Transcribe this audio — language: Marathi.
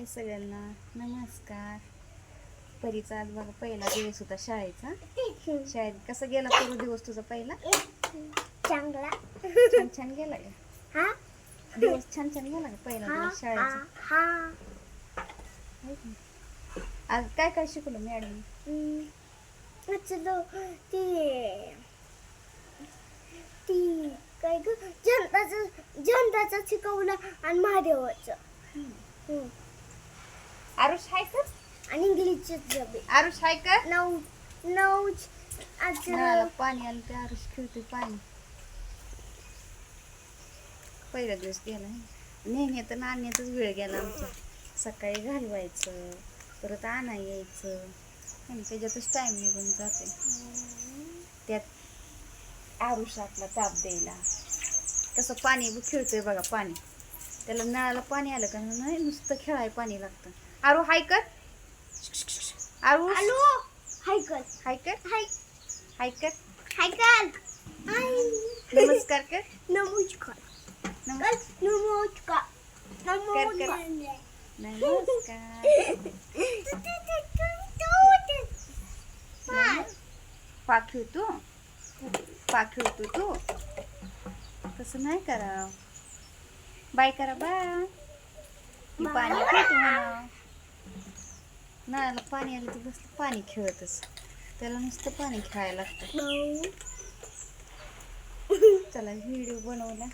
हाय सगळ्यांना. नमस्कार. परीचा आज बघा पहिला दिवस होता शाळेचा. शाळेत कसा गेला पूर्ण दिवस तुझा पहिला? चांगला. छान छान गेला का? हा. दिवस छान छान गेला का पहिला दिवस शाळेचा? आज काय काय शिकवलं मॅडम? ती ती काय ग? जनताचं जनताचं शिकवलं आणि महादेवाचं. हम्म. आरुष हाय कर आणि इंग्लिशचं जबे आरुष हाय कर नऊ नऊ नळाला पाणी आलं ते आरुष खेळते पाणी. पहिला दिवस गेला नेहण्यात आणि आणण्यातच वेळ गेला आमचा. सकाळी घालवायचं परत आणा यायचं. आणि त्याच्यातच टाइम निघून जाते. त्यात आरुष आपला ताप द्यायला. कसं पाणी खेळतोय बघा पाणी. त्याला नळाला पाणी आलं का नाही नुसतं खेळाय पाणी लागतं. आरू हाय कर. आरुष हॅलो. हाय कर. हाय कर. हाय. हाय कर. हाय कर. नमस्कार कर. नमस्कार. नमस्कार. नमस्कार. कर. नमस्कार. तू. तसं नाही करा बाय करा बाय. पाणी पितो म्हणा नळाला पाणी आलं तर बसलं पाणी खेळतच. त्याला नुसतं पाणी खेळायला लागतं. चला व्हिडिओ बनवला.